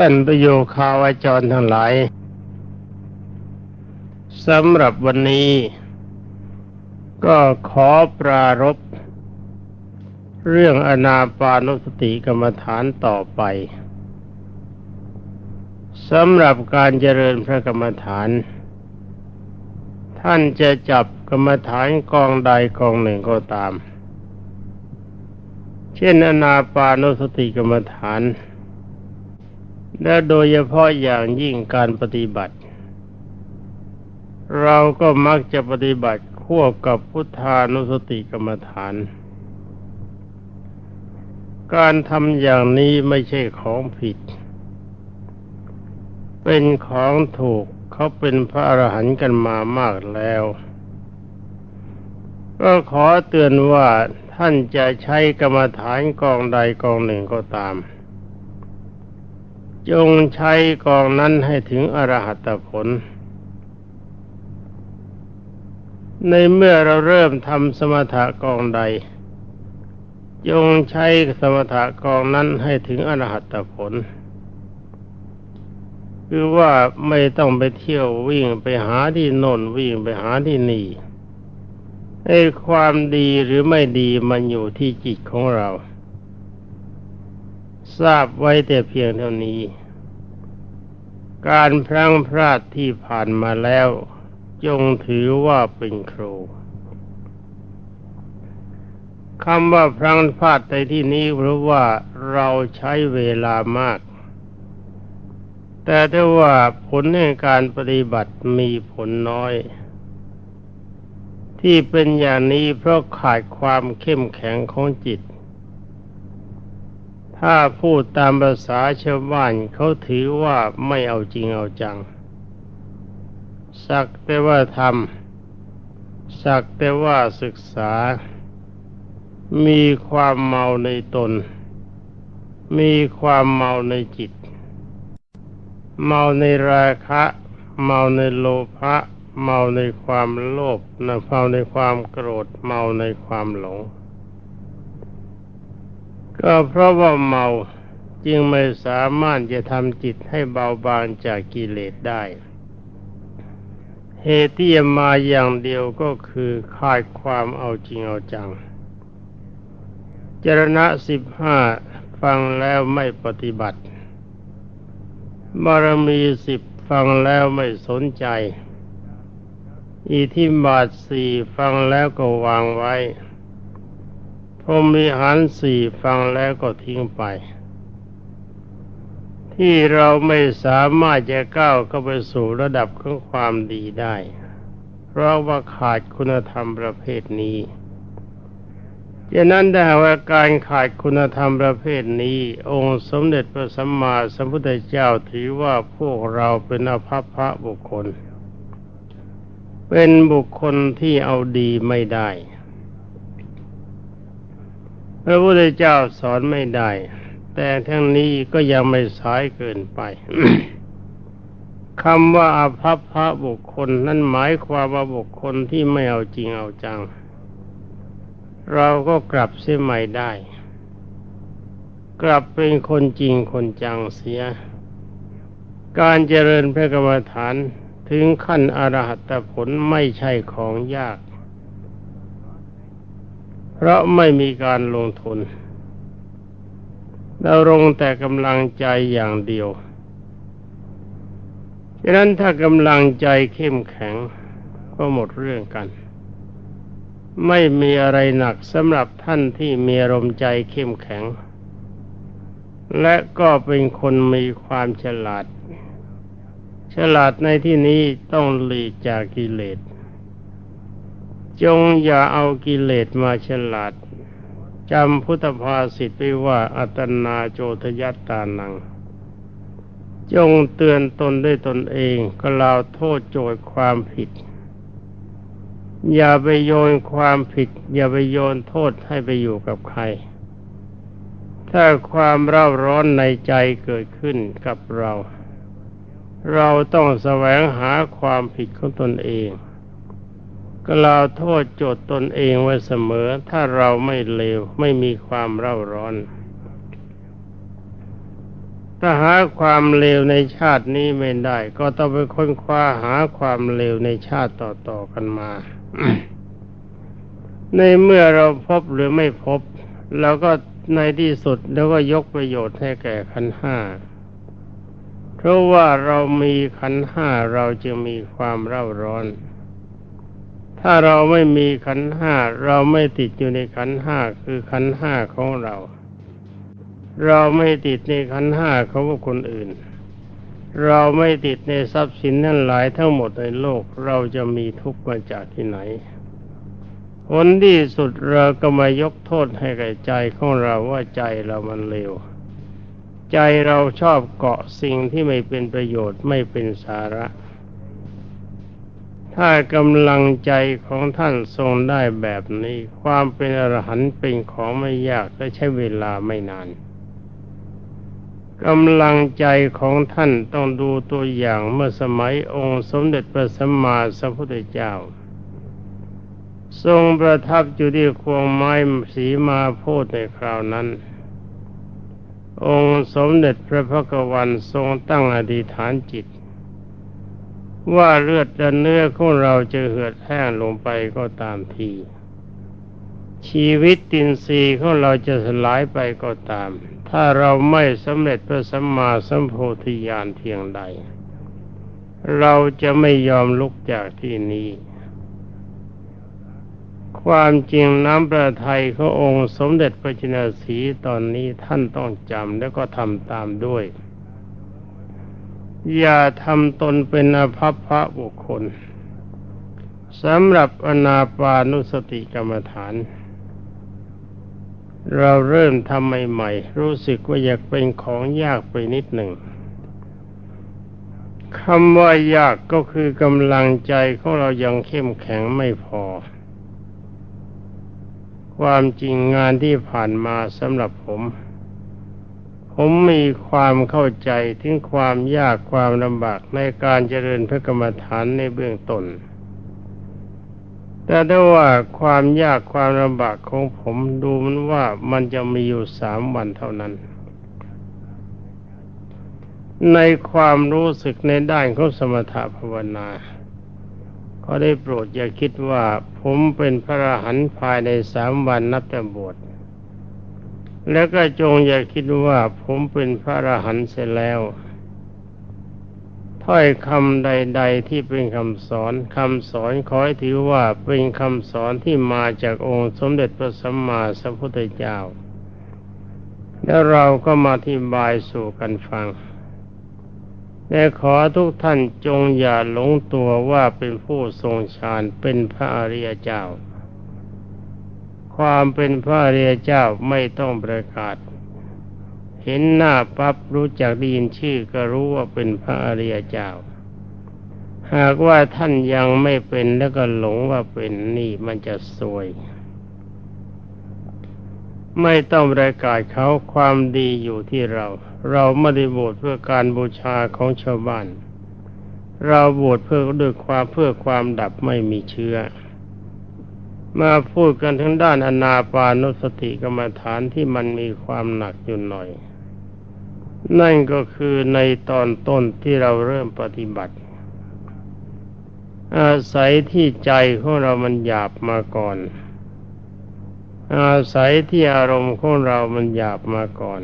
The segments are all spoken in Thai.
ท่านประโยคาวาจรทั้งหลายสำหรับวันนี้ ก็ขอปรารบเรื่องอนาปานุสติกรรมฐานต่อไปสำหรับการเจริญพระกรรมฐาน ท่านจะจับกรรมฐานกองใดกองหนึ่งก็ตาม เช่นอนาปานุสติกรรมฐาน และโดยเฉพาะอย่างยิ่งการปฏิบัติ เราก็มักจะปฏิบัติควบกับพุทธานุสติกรรมฐาน การทำอย่างนี้ไม่ใช่ของผิด เป็นของถูกเขาเป็นพระอรหันต์กันมามากแล้ว ก็ขอเตือนว่าท่านจะใช้กรรมฐานกองใดกองหนึ่งก็ตาม จงใช้กองนั้นให้ถึงอรหัตผล ในเมื่อเราเริ่มทำสมถะกองใด จงใช้สมถะกองนั้นให้ถึงอรหัตผล คือว่าไม่ต้องไปเที่ยววิ่งไปหาที่โน่นวิ่งไปหาที่นี่ไอ้ความดีหรือไม่ดีมันอยู่ที่จิตของเรา ทราบไว้แต่เพียงเท่านี้ การพลังพลาดที่ผ่านมาแล้ว จงถือว่าเป็นครูคำว่าพลังพลาดในที่นี้เพราะว่าเราใช้เวลามาก แต่ถ้าว่าผลในการปฏิบัติมีผลน้อย ที่เป็นอย่างนี้เพราะขาดความเข้มแข็งของจิต ถ้าพูดตามภาษาชาวบ้านเขาถือว่าไม่เอาจริงเอาจัง สักแต่ว่าทำสักแต่ว่าศึกษา มีความเมาในตน มีความเมาในจิต เมาในราคะ เมาในโลภะเมาในความโลภนะเมาในความโกรธ เมาในความหลง ก็เพราะว่าเมาจึงไม่สามารถจะทำจิตให้เบาบางจากกิเลสได้ เหตุที่มาอย่างเดียวก็คือขาดความเอาจริงเอาจัง จรณะสิบห้าฟังแล้วไม่ปฏิบัติ บารมีสิบฟังแล้วไม่สนใจอิทิบาทสี่ฟังแล้วก็วางไว้ พรมีหันสี่ฟังแล้วก็ทิ้งไป ที่เราไม่สามารถจะก้าวเข้าไปสู่ระดับของความดีได้ เพราะว่าขาดคุณธรรมประเภทนี้ดังนั้นแต่ว่าการขาดคุณธรรมประเภทนี้ องค์สมเด็จพระสัมมาสัมพุทธเจ้าถือว่าพวกเราเป็นอภัพพระบุคคล เป็นบุคคลที่เอาดีไม่ได้ พระพุทธเจ้าสอนไม่ได้ แต่ทั้งนี้ก็ยังไม่สายเกินไปคำว่าอาภัพพระบุคคล นั่นหมายความว่าบุคคลที่ไม่เอาจริงเอาจัง เราก็กลับเสียใหม่ได้ กลับเป็นคนจริงคนจังเสีย การเจริญพระกรรมฐานถึงขั้นอรหัตผลไม่ใช่ของยาก เพราะไม่มีการลงทุนเราลงแต่กำลังใจอย่างเดียว ฉะนั้นถ้ากำลังใจเข้มแข็งก็หมดเรื่องกัน ไม่มีอะไรหนักสำหรับท่านที่มีอารมณ์ใจเข้มแข็ง และก็เป็นคนมีความฉลาด ฉลาดในที่นี้ต้องหลีกจากกิเลส จงอย่าเอากิเลสมาฉลาดจำพุทธภาษิตไว้ว่าอัตนาโจทยัตตานัง จงเตือนตนด้วยตนเองก็ลาวโทษโจยความผิด อย่าไปโยนความผิด อย่าไปโยนโทษให้ไปอยู่กับใคร ถ้าความเร่าร้อนในใจเกิดขึ้นกับเรา เราต้องแสวงหาความผิดของตนเอง ก็เราโทษโจทย์ตนเองไว้เสมอ ถ้าเราไม่เลวไม่มีความเร่าร้อน ถ้าหาความเลวในชาตินี้ไม่ได้ ก็ต้องไปค้นคว้าหาความเลวในชาติต่อๆกันมา ในเมื่อเราพบหรือไม่พบเราก็ในที่สุดแล้วก็ยกประโยชน์ให้แก่ขันห้า เพราะว่าเรามีขันห้าเราจึงมีความเร่าร้อน ถ้าเราไม่มีขันห้าเราไม่ติดอยู่ในขันห้าคือขันห้าของเรา เราไม่ติดในขันห้าของคนอื่น เราไม่ติดในทรัพย์สินนั่นหลายทั้งหมดในโลกเราจะมีทุกข์มาจากที่ไหนผลที่สุดเราก็มายกโทษให้กับใจของเราว่าใจเรามันเลวใจเราชอบเกาะสิ่งที่ไม่เป็นประโยชน์ไม่เป็นสาระ ถ้ากำลังใจของท่านทรงได้แบบนี้ ความเป็นอรหันต์เป็นของไม่ยากและใช้เวลาไม่นานกำลังใจของท่านต้องดูตัวอย่างเมื่อสมัยองค์สมเด็จพระสัมมาสัมพุทธเจ้า ทรงประทับอยู่ที่ควงไม้สีมาโพธในคราวนั้น องค์สมเด็จพระพักวันทรงตั้งอธิษฐานจิต ว่าเลือดและเนื้อของเราจะเหือดแห้งลงไปก็ตามที ชีวิตตินทรีย์ของเราจะสลายไปก็ตาม ถ้าเราไม่สำเร็จพระสัมมาสัมโพธิญาณเพียงใด เราจะไม่ยอมลุกจากที่นี้ ความจริงน้ำประทัยขององค์สมเด็จพระจินสีตอนนี้ท่านต้องจำแล้วก็ทำตามด้วย อย่าทำตนเป็นอภัพพระบุคคลสำหรับอนาปานุสติกรรมฐาน เราเริ่มทำใหม่ๆ รู้สึกว่าอยากเป็นของยากไปนิดหนึ่งคำว่ายากก็คือกำลังใจของเรายังเข้มแข็งไม่พอ ความจริงงานที่ผ่านมาสำหรับผม ผมมีความเข้าใจถึงความยากความลำบากในการเจริญพระกรรมฐานในเบื้องต้น แต่ได้ว่าความยากความลำบากของผมดูมันว่ามันจะมีอยู่สามวันเท่านั้น ในความรู้สึกในด้านของสมถะภาวนาขอได้โปรดอย่าคิดว่าผมเป็นพระอรหันต์ภายในสามวันนับแต่บวช แล้วก็จงอย่าคิดว่าผมเป็นพระอรหันต์เสร็จแล้ว ถ้อยคำใด ๆ ที่เป็นคำสอนคำสอนขอให้ถือว่าเป็นคำสอนที่มาจากองค์สมเด็จพระสัมมาสัมพุทธเจ้า แล้วเราก็มาอธิบายสู่กันฟังแต่ขอทุกท่านจงอย่าหลงตัวว่าเป็นผู้ทรงฌานเป็นพระอริยเจ้า ความเป็นพระอริยเจ้าไม่ต้องประกาศ เห็นหน้าปั๊บรู้จักได้ยินชื่อก็รู้ว่าเป็นพระอริยเจ้า หากว่าท่านยังไม่เป็นแล้วก็หลงว่าเป็นนี่มันจะสวย ไม่ต้องประกาศเขาความดีอยู่ที่เรา เราไม่ได้บวชเพื่อการบูชาของชาวบ้าน เราบวชเพื่อด้วยความเพื่อความดับไม่มีเชื้อ มาพูดกันทั้งด้านอนาปานุสติกรรมฐานที่มันมีความหนักอยู่หน่อย นั่นก็คือในตอนต้นที่เราเริ่มปฏิบัติ อาศัยที่ใจของเรามันหยาบมาก่อน อาศัยที่อารมณ์ของเรามันหยาบมาก่อน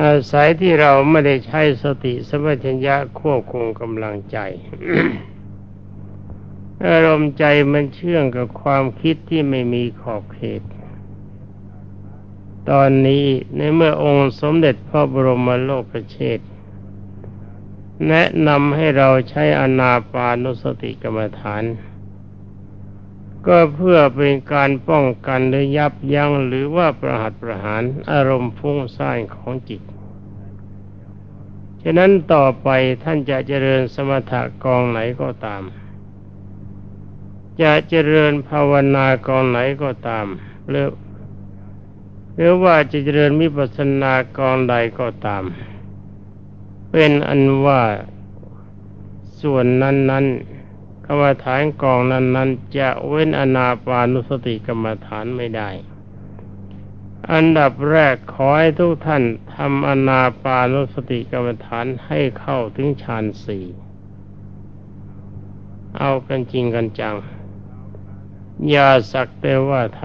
อาศัยที่เราไม่ได้ใช้สติสมัชัญญะควบคุมกำลังใจ อารมณ์ใจมันเชื่องกับความคิดที่ไม่มีขอบเขต ตอนนี้ในเมื่อองค์สมเด็จพระบรมโลกเชษแนะนำให้เราใช้อนาปานุสติกรรมฐาน ก็เพื่อเป็นการป้องกันหรือยับยั้งหรือว่าประหัตประหารอารมณ์ฟุ้งซ่านของจิต ฉะนั้นต่อไปท่านจะเจริญสมถะกองไหนก็ตาม จะเจริญภาวนากองไหนก็ตามหรือหรือว่าจะเจริญมิปัสสนากองใดก็ตาม เป็นอันว่าส่วนนั้นๆกรรมฐานกองนั้น ๆ จะเว้นอนาปานุสติกรรมฐานไม่ได้ อันดับแรกขอให้ทุกท่านทำอนาปานุสติกรรมฐานให้เข้าถึงฌานสี่เอากันจริงกันจัง อย่าสักแต่ว่าท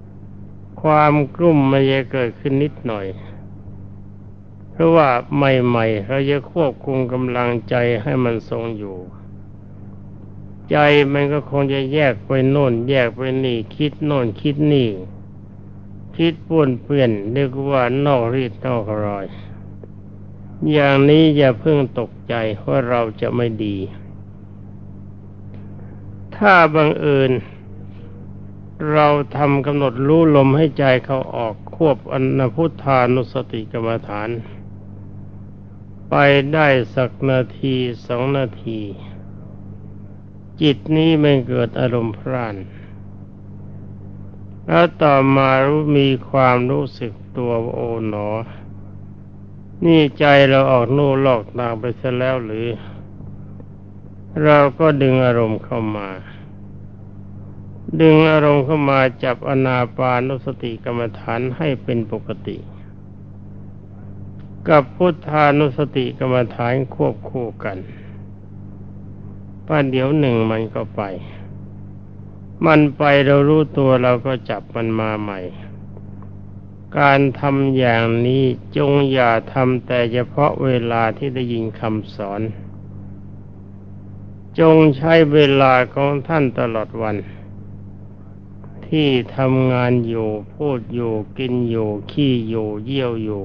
ำความกลุ่มมันจะเกิดขึ้นนิดหน่อย เพราะว่าใหม่ๆเราจะควบคุมกำลังใจให้มันทรงอยู่ ใจมันก็คงจะแยกไปโน่น แยกไปนี่ คิดโน่นคิดนี่ คิดป่วนเปื่อนเรียกว่านอกรีดนอกรอย อย่างนี้อย่าเพิ่งตกใจว่าเราจะไม่ดีถ้าบังเอิญ เราทำกำหนดรู้ลมให้ใจเขาออกควบอนพุทธานุสติกรรมฐาน ไปได้สักนาทีสองนาที จิตนี้ไม่เกิดอารมณ์พร่าน แล้วต่อมารู้มีความรู้สึกตัวโอหนอ นี่ใจเราออกนู่ลอกตางไปซะแล้วหรือ เราก็ดึงอารมณ์เข้ามา ดึงอารมณ์เข้ามาจับอนาปานุสติกรรมฐานให้เป็นปกติ กับพุทธานุสติกรรมฐานควบคู่กันป้าเดี๋ยวหนึ่งมันก็ไป มันไปเรารู้ตัวเราก็จับมันมาใหม่ การทำอย่างนี้จงอย่าทำแต่เฉพาะเวลาที่ได้ยินคำสอน จงใช้เวลาของท่านตลอดวัน ที่ทำงานอยู่ พูดอยู่กินอยู่ ขี้อยู่ เยี่ยวอยู่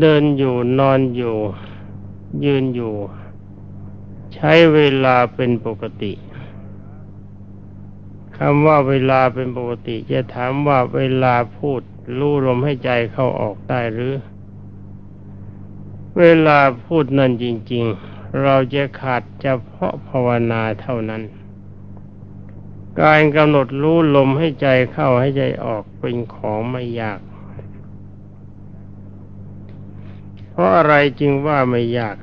เดินอยู่นอนอยู่ ยืนอยู่ ใช้เวลาเป็นปกติคำว่าเวลาเป็นปกติ จะถามว่าเวลาพูดรู้ลมให้ใจเข้าออกได้หรือ เวลาพูดนั่นจริง ๆ เราจะขาดเฉพาะภาวนาเท่านั้น การกำหนดรู้ลมให้ใจเข้าให้ใจออกเป็นของไม่ยาก เพราะอะไรจึงว่าไม่ยาก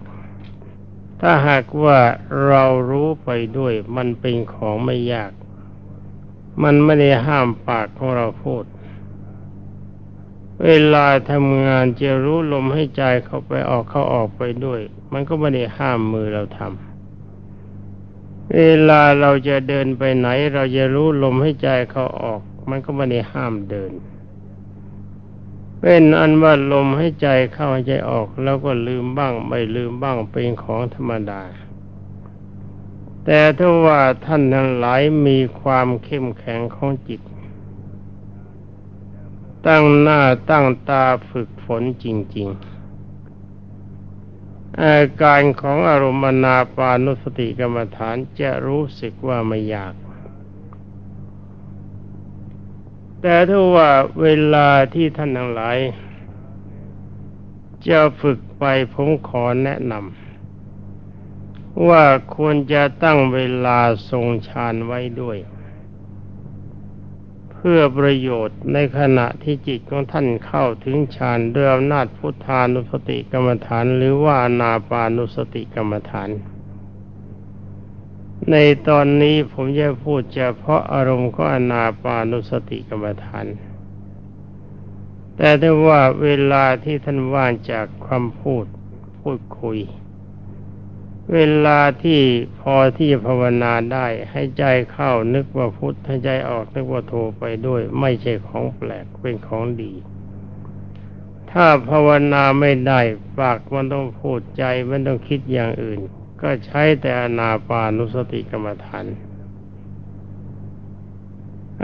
ถ้าหากว่าเรารู้ไปด้วย มันเป็นของไม่ยาก มันไม่ได้ห้ามปากของเราพูด เวลาทำงานจะรู้ลมให้ใจเข้าไปออกเข้าออกไปด้วย มันก็ไม่ได้ห้ามมือเราทำ เวลาเราจะเดินไปไหน เราจะรู้ลมให้ใจเขาออก มันก็ไม่ได้ห้ามเดิน เป็นอันว่าลมให้ใจเข้าใใจออก แล้วก็ลืมบ้าง ไม่ลืมบ้างเป็นของธรรมดา แต่ถ้าว่าท่านทั้งหลายมีความเข้มแข็งของจิต ตั้งหน้าตั้งตาฝึกฝนจริง ๆ อาการของอารมณ์นาปานุสติกรรมฐานจะรู้สึกว่าไม่ยาก แต่ถ้าว่าเวลาที่ท่านทั้งหลาย จะฝึกไปผมขอแนะนำว่าควรจะตั้งเวลาทรงฌานไว้ด้วย เพื่อประโยชน์ในขณะที่จิตของท่านเข้าถึงฌานด้วยอำนาจพุทธานุสติกรรมฐาน หรือว่านาปานุสติกรรมฐาน ในตอนนี้ผมจะพูดเฉพาะอารมณ์ของอนาปานุสติกรรมฐาน แต่ถ้าว่าเวลาที่ท่านว่างจากความพูดพูดคุย เวลาที่พอที่จะภาวนาได้ให้ใจเข้านึกว่าพุทธให้ใจออกนึกว่าโทไปด้วย ไม่ใช่ของแปลกเป็นของดี ถ้าภาวนาไม่ได้ปากมันต้องพูดใจมันต้องคิดอย่างอื่น ก็ใช้แต่อนาปานุสติกรรมฐาน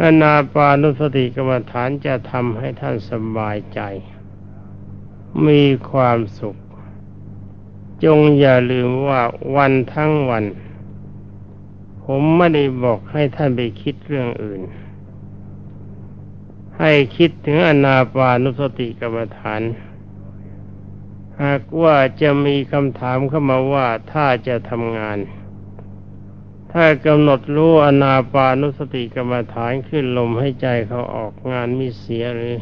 อนาปานุสติกรรมฐานจะทำให้ท่านสบายใจ มีความสุข จงอย่าลืมว่าวันทั้งวัน ผมไม่ได้บอกให้ท่านไปคิดเรื่องอื่น ให้คิดถึงอนาปานุสติกรรมฐาน หากว่าจะมีคำถามเข้ามาว่าถ้าจะทำงาน ถ้ากำหนดรู้อนาปานุสติกรรมฐานขึ้นลมให้ใจเขาออกงานมีเสียหรือ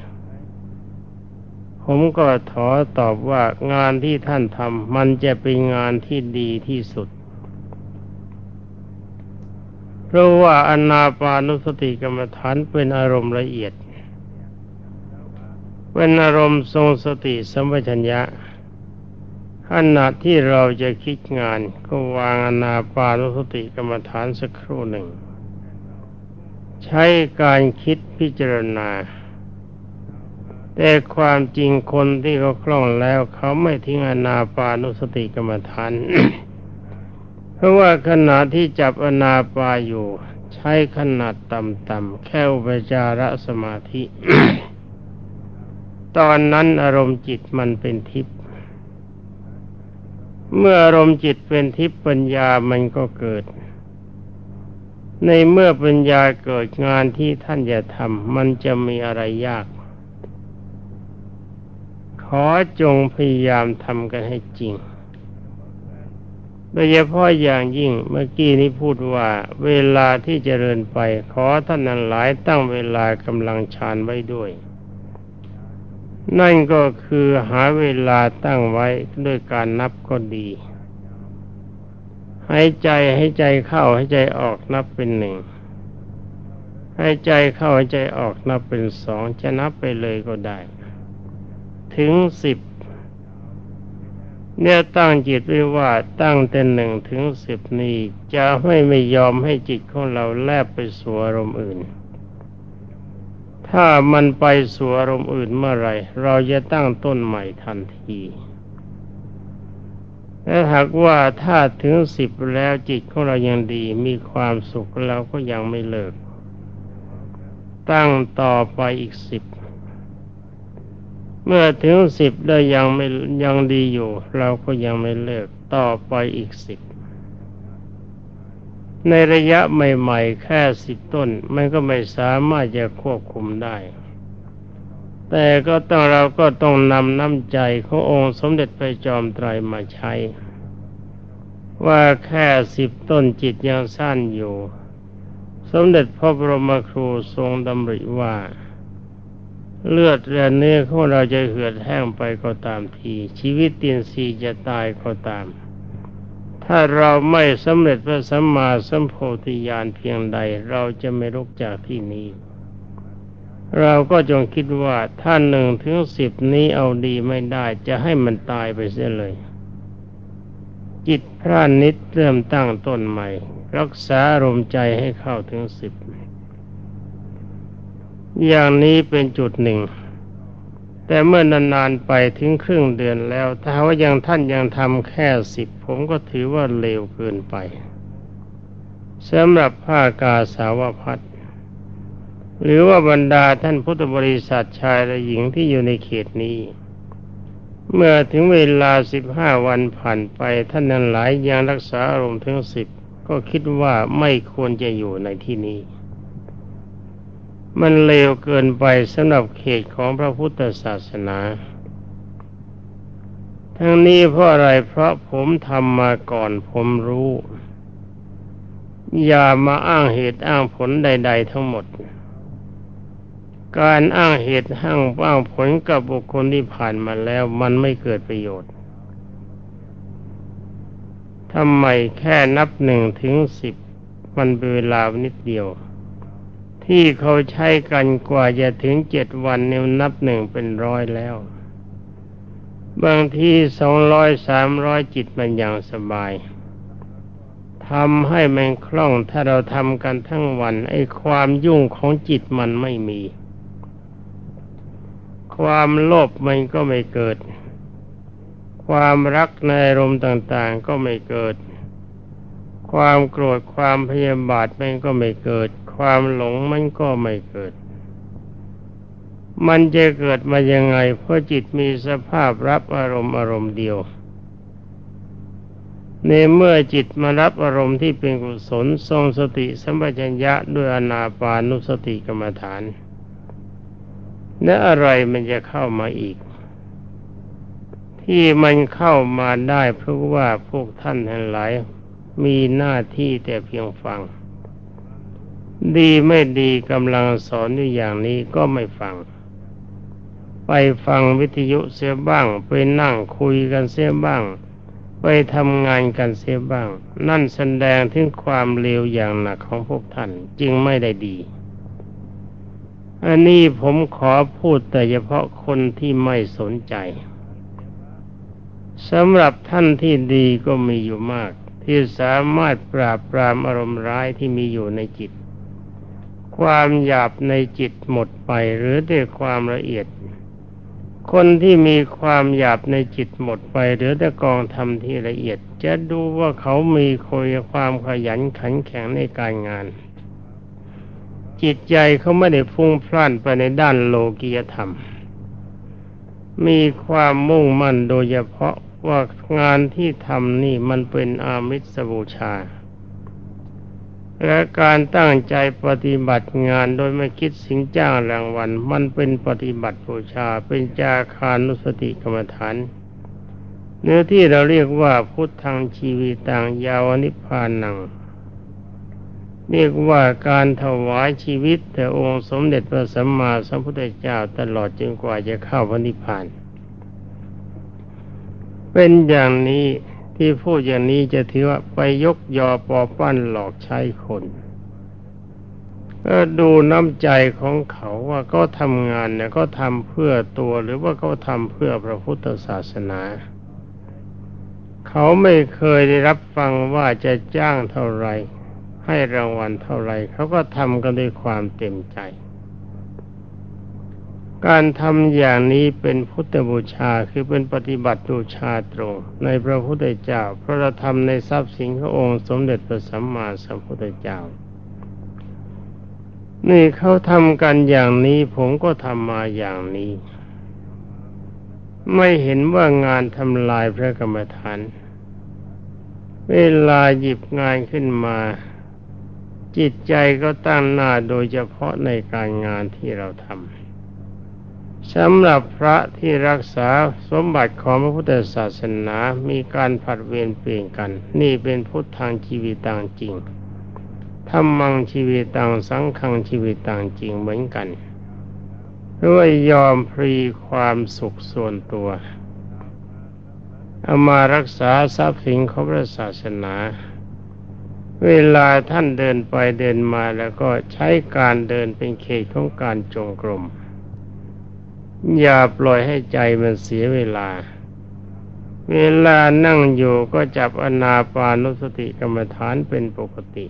ผมก็ขอตอบว่างานที่ท่านทำมันจะเป็นงานที่ดีที่สุด เพราะว่าอนาปานุสติกรรมฐานเป็นอารมณ์ละเอียด เป็นอารมณ์ทรงสติสัมปชัญญะขณะที่เราจะคิดงานก็วางอนาปานุสติกรรมฐานสักครู่หนึ่ง ใช้การคิดพิจารณา แต่ความจริงคนที่เขาคล่องแล้ว เขาไม่ทิ้งอนาปานุสติกรรมฐาน เพราะว่าขณะที่จับอนาปาอยู่ ใช้ขนาดต่ำๆแค่อุปจารสมาธิ ตอนนั้นอารมณ์จิตมันเป็นทิพย์เมื่ออารมณ์จิตเป็นทิพย์ปัญญามันก็เกิด ในเมื่อปัญญาเกิดงานที่ท่านจะทำมันจะมีอะไรยาก อจงพยายามทำกันให้จริง โดยเฉพาะอย่างยิ่งเมื่อกี้นี้พูดว่า เวลาที่จเจริญไป ขอท่านนั้นหลายตั้งเวลากำลังฌานไว้ด้วย นั่นก็คือหาเวลาตั้งไว้ด้วยการนับก็ดีหายใจให้ใจเข้าให้ใจออกนับเป็นหนึ่งให้ใจเข้าให้ใจออกนับเป็นสองจะนับไปเลยก็ได้ ถึงสิบเนี่ยตั้งจิตไว้ว่าตั้งแต่หนึ่งถึงสิบนี้จะไม่ไม่ยอมให้จิตของเราแลบไปสู่อารมณ์อื่น ถ้ามันไปสู่อารมณ์อื่นเมื่อไรเราจะตั้งต้นใหม่ทันทีและหากว่าถ้าถึงสิบแล้วจิตของเรายังดีมีความสุขเราก็ยังไม่เลิก ตั้งต่อไปอีกสิบ เมื่อถึงสิบแล้วยังไม่ยังดีอยู่ เราก็ยังไม่เลิกต่อไปอีกสิบในระยะใหม่ๆ แค่สิบต้น มันก็ไม่สามารถจะควบคุมได้ แต่ก็ต้องเราก็ต้องนำน้ำใจขององค์สมเด็จพระจอมไตรมาใช้ ว่าแค่สิบต้นจิตยังสั้นอยู่ สมเด็จพระบรมครูทรงดำริว่า เลือดและเนื้อของเราจะเหือดแห้งไปก็ตามที ชีวิตเตียนสีจะตายก็ตาม ถ้าเราไม่สำเร็จพระสัมมาสัมโพธิญาณเพียงใด เราจะไม่ลุกจากที่นี้ เราก็จงคิดว่าถ้าหนึ่งถึงสิบนี้เอาดีไม่ได้จะให้มันตายไปเสียเลย จิตพระนิดเริ่มตั้งต้นใหม่ รักษาอารมณ์ใจให้เข้าถึงสิบ อย่างนี้เป็นจุดหนึ่ง แต่เมื่อนานๆไปถึงครึ่งเดือนแล้ว ถ้าว่ายังท่านยังทำแค่สิบผมก็ถือว่าเลวเกินไปสำหรับผ้ากาสาวพัดหรือว่าบรรดาท่านพุทธบริษัทชายและหญิงที่อยู่ในเขตนี้ เมื่อถึงเวลาสิบห้าวันผ่านไปท่านนั้นหลายยังรักษาอารมณ์ถึงสิบก็คิดว่าไม่ควรจะอยู่ในที่นี้ มันเลวเกินไปสำหรับเขตของพระพุทธศาสนา ทั้งนี้เพราะอะไรเพราะผมทำมาก่อนผมรู้ อย่ามาอ้างเหตุอ้างผลใด ๆ ทั้งหมด การอ้างเหตุอ้างอ้างผลกับบุคคลที่ผ่านมาแล้วมันไม่เกิดประโยชน์ทำไมแค่นับหนึ่งถึงสิบมันเป็นเวลานิดเดียว ที่เขาใช้กันกว่าจะถึงเจ็ดวันเนี่ยนับหนึ่งเป็นร้อยแล้ว บางทีสองร้อยสามร้อยจิตมันอย่างสบายทำให้มันคล่องถ้าเราทำกันทั้งวัน ไอ้ความยุ่งของจิตมันไม่มี ความโลภมันก็ไม่เกิด ความรักในอารมณ์ต่าง ๆ ก็ไม่เกิด ความโกรธความพยาบาทมันก็ไม่เกิด ความหลงมันก็ไม่เกิด มันจะเกิดมายังไง เพราะจิตมีสภาพรับอารมณ์อารมณ์เดียว ในเมื่อจิตมารับอารมณ์ที่เป็นกุศลทรงสติสัมปชัญญะด้วยอนาปานุสติกรรมฐานและอะไรมันจะเข้ามาอีก ที่มันเข้ามาได้เพราะว่าพวกท่านทั้งหลายมีหน้าที่แต่เพียงฟัง ดีไม่ดีกำลังสอนอยู่อย่างนี้ก็ไม่ฟัง ไปฟังวิทยุเสียบ้าง ไปนั่งคุยกันเสียบ้าง ไปทำงานกันเสียบ้าง นั่นแสดงถึงความเลวอย่างหนักของพวกท่านจึงไม่ได้ดี อันนี้ผมขอพูดแต่เฉพาะคนที่ไม่สนใจสำหรับท่านที่ดีก็มีอยู่มาก ที่สามารถปราบปรามอารมณ์ร้ายที่มีอยู่ในจิต ความหยาบในจิตหมดไปหรือด้วยความละเอียด คนที่มีความหยาบในจิตหมดไป หรือแต่กองทำที่ละเอียด จะดูว่าเขามีคุยความขยันขันแข็งในการงาน จิตใจเขาไม่ได้ฟุ้งพล่านไปในด้านโลกียธรรม มีความมุ่งมั่นโดยเฉพาะว่างานที่ทำนี่มันเป็นอามิสบูชา และการตั้งใจปฏิบัติงานโดยไม่คิดสิงจ้างรางวัล มันเป็นปฏิบัติบูชาเป็นจาคานุสติกรรมฐาน เนื้อที่เราเรียกว่าพุทธังชีวิตังยาวนิพพานัง เรียกว่าการถวายชีวิตแต่องค์สมเด็จพระสัมมาสัมพุทธเจ้าตลอดจนกว่าจะเข้าพระนิพพาน เป็นอย่างนี้ ที่พูดอย่างนี้จะถือว่าไปยกยอปอปั้นหลอกใช้คนก็ดูน้ำใจของเขาว่าก็ทำงานเนี่ยก็ทำเพื่อตัวหรือว่าเขาทำเพื่อพระพุทธศาสนา เขาไม่เคยได้รับฟังว่าจะจ้างเท่าไรให้รางวัลเท่าไรเขาก็ทำกันด้วยความเต็มใจ การทำอย่างนี้เป็นพุทธบูชาคือเป็นปฏิบัติบูชาตรง ในพระพุทธเจ้า เพราะเราทำในทรัพย์สินขององค์สมเด็จพระสัมมาสัมพุทธเจ้า นี่เขาทำกันอย่างนี้ผมก็ทำมาอย่างนี้ ไม่เห็นว่างานทำลายพระกรรมฐานเวลาหยิบงานขึ้นมา จิตใจก็ตั้งหน้าโดยเฉพาะในการงานที่เราทำ สำหรับพระที่รักษาสมบัติของพระพุทธศาสนามีการผัดเวรเปลี่ยนกัน นี่เป็นพุทธทางชีวิตต่างจริงธรรมังชีวิตต่างสังขังชีวิตต่างจริงเหมือนกันด้วยยอมพรีความสุขส่วนตัวเอามารักษาทรัพย์สินของพระศาสนา เวลาท่านเดินไปเดินมาแล้วก็ใช้การเดินเป็นเขตของการจงกรม อย่าปล่อยให้ใจมันเสียเวลา เวลานั่งอยู่ก็จับอนาปานุสติกรรมฐานเป็นปกติ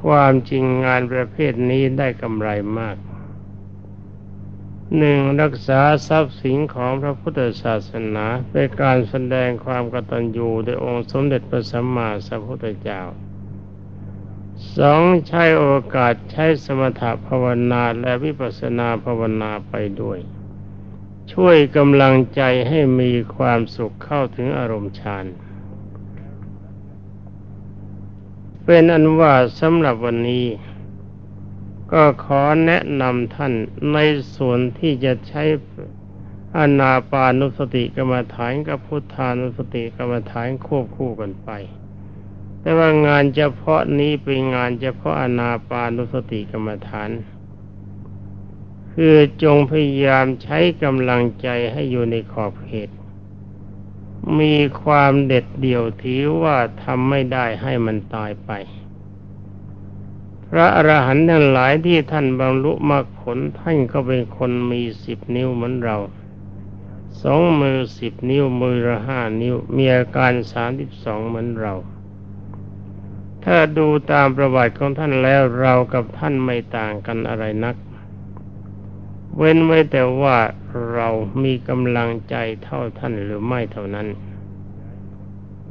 ความจริงงานประเภทนี้ได้กำไรมากหนึ่งรักษาทรัพย์สินของพระพุทธศาสนาเป็นการแสดงความกตัญญูโดยองค์สมเด็จพระสัมมาสัมพุทธเจ้า สองใช้โอกาสใช้สมถภาวนาและวิปัสสนาภาวนาไปด้วย ช่วยกำลังใจให้มีความสุขเข้าถึงอารมณ์ฌานเป็นอันว่าสำหรับวันนี้ ก็ขอแนะนำท่านในส่วนที่จะใช้อนาปานุสติกรรมฐานกับพุทธานุสติกรรมฐานควบคู่กันไป แต่ว่างานเฉพาะนี้เป็นงานเฉพาะอนาปานุสติกรรมฐาน คือจงพยายามใช้กำลังใจให้อยู่ในขอบเขต มีความเด็ดเดี่ยวถือว่าทำไม่ได้ให้มันตายไป พระอรหันต์ทั้งหลายที่ท่านบรรลุมรรคผลท่านก็เป็นคนมีสิบนิ้วเหมือนเราสองมือสิบนิ้วมือละห้านิ้ว มีอาการสามสิบสองเหมือนเรา ถ้าดูตามประวัติของท่านแล้วเรากับท่านไม่ต่างกันอะไรนัก เว้นไว้แต่ว่าเรามีกำลังใจเท่าท่านหรือไม่เท่านั้น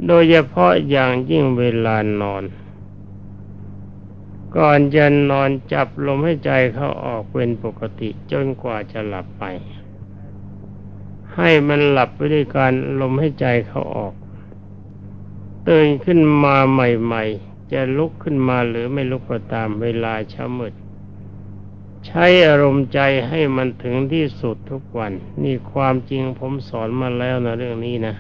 โดยเฉพาะอย่างยิ่งเวลานอน ก่อนจะนอนจับลมให้ใจเข้าออกเป็นปกติจนกว่าจะหลับไป ให้มันหลับไปด้วยการลมให้ใจเข้าออกตื่นขึ้นมาใหม่ ๆ จะลุกขึ้นมาหรือไม่ลุกก็ตามเวลาเช้ามืดใช้อารมณ์ใจให้มันถึงที่สุดทุกวัน นี่ความจริงผมสอนมาแล้วนะเรื่องนี้นะ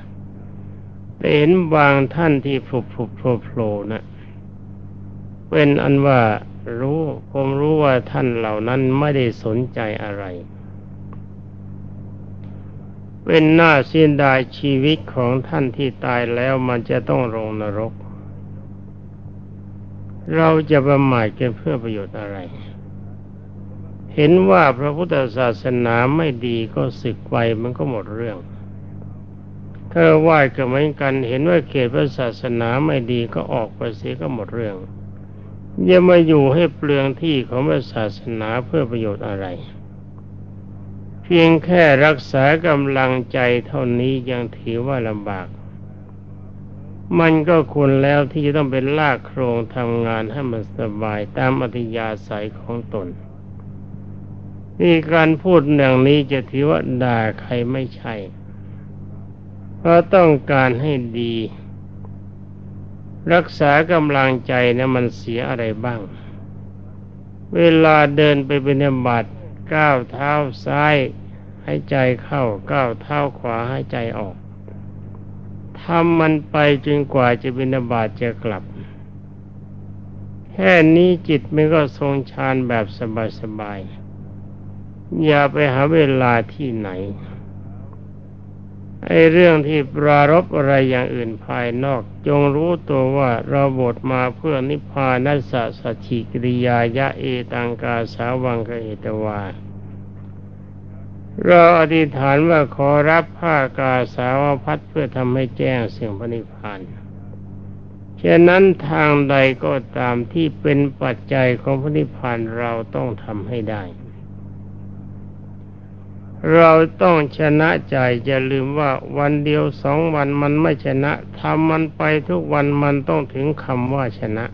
แต่เห็นบางท่านที่ผุบผุบโผล่โผล่นะเป็นอันว่ารู้ผมรู้ว่าท่านเหล่านั้นไม่ได้สนใจอะไร เป็นหน้าเสียดายชีวิตของท่านที่ตายแล้วมันจะต้องลงนรก เราจะประมาทกันเพื่อประโยชน์อะไร เห็นว่าพระพุทธศาสนาไม่ดีก็สึกไปมันก็หมดเรื่องถ้าไหว้ก็เหมือนกันเห็นว่าเขตพระศาสนาไม่ดีก็ออกไปเสียก็หมดเรื่องอย่ามาอยู่ให้เปลืองที่ของพระศาสนาเพื่อประโยชน์อะไร เพียงแค่รักษากำลังใจเท่านี้ยังถือว่าลำบาก มันก็ควรแล้วที่จะต้องเป็นลากโครงทำงานให้มันสบายตามอัธยาศัยของตน นี่การพูดอย่างนี้จะถือว่าด่าใครไม่ใช่ เพราะต้องการให้ดี รักษากำลังใจนะมันเสียอะไรบ้าง เวลาเดินไปเป็นบัตรก้าวเท้าซ้ายให้ใจเข้าก้าวเท้าขวาให้ใจออก ทำมันไปจนกว่าจะบินาบาตจะกลับ แค่นี้จิตมันก็ทรงฌานแบบสบายๆ อย่าไปหาเวลาที่ไหน ไอ้เรื่องที่ปรารบอะไรอย่างอื่นภายนอก จงรู้ตัวว่าเราบทมาเพื่อนิพพานัสสะสัจฉิกิริยายะเอตังกาสาวังกเอตวา เราอธิษฐานว่าขอรับผ้ากาสาวพัดเพื่อทำให้แจ้งเสียงพระนิพพานฉะนั้นทางใดก็ตามที่เป็นปัจจัยของพระนิพพานเราต้องทำให้ได้ เราต้องชนะใจจะลืมว่าวันเดียวสองวันมันไม่ชนะทำมันไปทุกวันมันต้องถึงคำว่าชนะ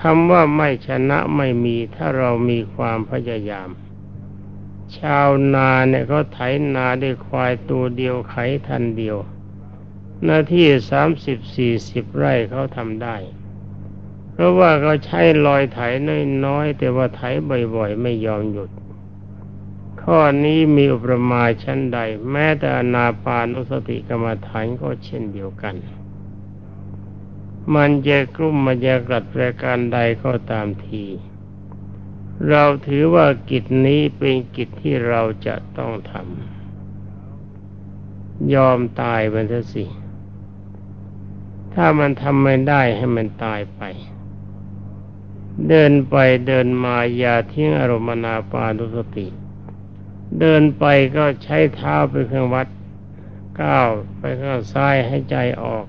คำว่าไม่ชนะไม่มีถ้าเรามีความพยายาม ชาวนาเนี่ยเขาไถนาด้วยควายตัวเดียวไขทันเดียว หน้าที่สามสิบสี่สิบไร่เขาทำได้ เพราะว่าเขาใช้ลอยไถน้อยๆ แต่ว่าไถบ่อยๆ ไม่ยอมหยุด ข้อนี้มีอุปมาชั้นใด แม้แต่นาปานุสติกรรมฐานก็เช่นเดียวกัน มันจะกลุ่มมันจะกลัดประการใดก็ตามที เราถือว่ากิจนี้เป็นกิจที่เราจะต้องทำยอมตายมันเถอะสิ ถ้ามันทำไม่ได้ให้มันตายไป เดินไปเดินมาอย่าทิ้งอารมณ์นาปานุสติ เดินไปก็ใช้เท้าเป็นเครื่องวัดก้าวไปข้างซ้ายให้ใจออก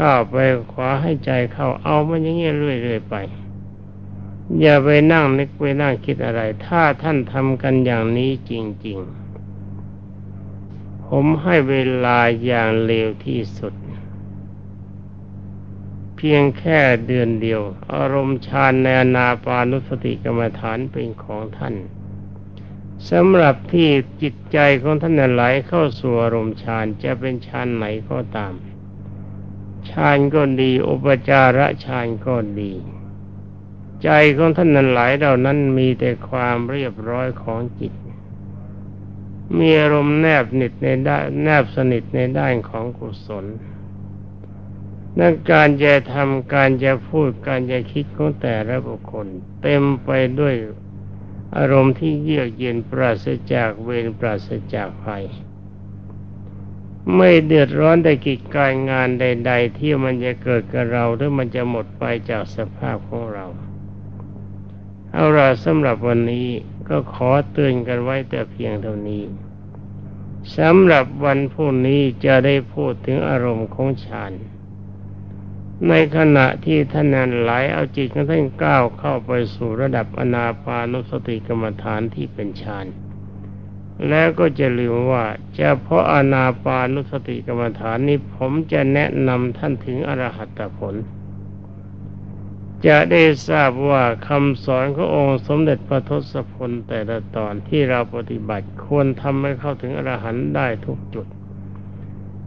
ก้าวไปขวาให้ใจเข้าเอามันอย่างเงี้ยเรื่อยๆไป อย่าไปนั่งนึกไปนั่งคิดอะไร ถ้าท่านทำกันอย่างนี้จริง ๆ ผมให้เวลาอย่างเร็วที่สุด เพียงแค่เดือนเดียว อารมณ์ฌานในนาปานุสติกรรมฐานเป็นของท่านสำหรับที่จิตใจของท่านไหลเข้าสู่อารมณ์ฌานจะเป็นฌานไหนก็ตามฌานก็ดี อุปจาระฌานก็ดี ใจของท่านนั้นหลายเหล่านั้นมีแต่ความเรียบร้อยของจิต มีอารมณ์แนบนิดในด้านแนบสนิทในด้านของกุศลนั่นการจะทำการจะพูดการจะคิดของแต่ละบุคคล เต็มไปด้วยอารมณ์ที่เยือกเย็นปราศจากเวรปราศจากภัย ไม่เดือดร้อนได้กิจการงานใด ๆ ที่มันจะเกิดกับเราหรือมันจะหมดไปจากสภาพของเรา เอาละสำหรับวันนี้ก็ขอเตือนกันไว้แต่เพียงเท่านี้สำหรับวันพรุ่งนี้จะได้พูดถึงอารมณ์ของฌานในขณะที่ท่านนั้นไหลเอาจิตของท่านก้าวเข้าไปสู่ระดับอนาปานุสติกรรมฐานที่เป็นฌานแล้วก็จะลืมว่าเฉพาะอนาปานุสติกรรมฐานนี้ผมจะแนะนำท่านถึงอรหัตผล จะได้ทราบว่าคำสอนขององค์สมเด็จพระทศพลแต่ละตอนที่เราปฏิบัติควรทำให้เข้าถึงอรหันต์ได้ทุกจุด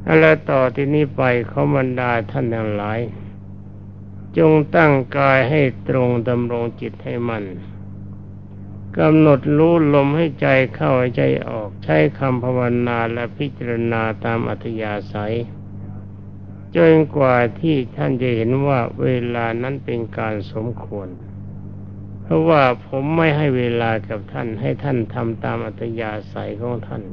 อะไรต่อที่นี้ไปเขาบรรดาท่านทั้งหลาย จงตั้งกายให้ตรงดำรงจิตให้มันกำหนดรู้ลมให้ใจเข้าใจออกใช้คำภาวนาและพิจารณาตามอัธยาศัย จนกว่าที่ท่านจะเห็นว่าเวลานั้นเป็นการสมควร เพราะว่าผมไม่ให้เวลากับท่านให้ท่านทำตามอัตยาศัยของท่าน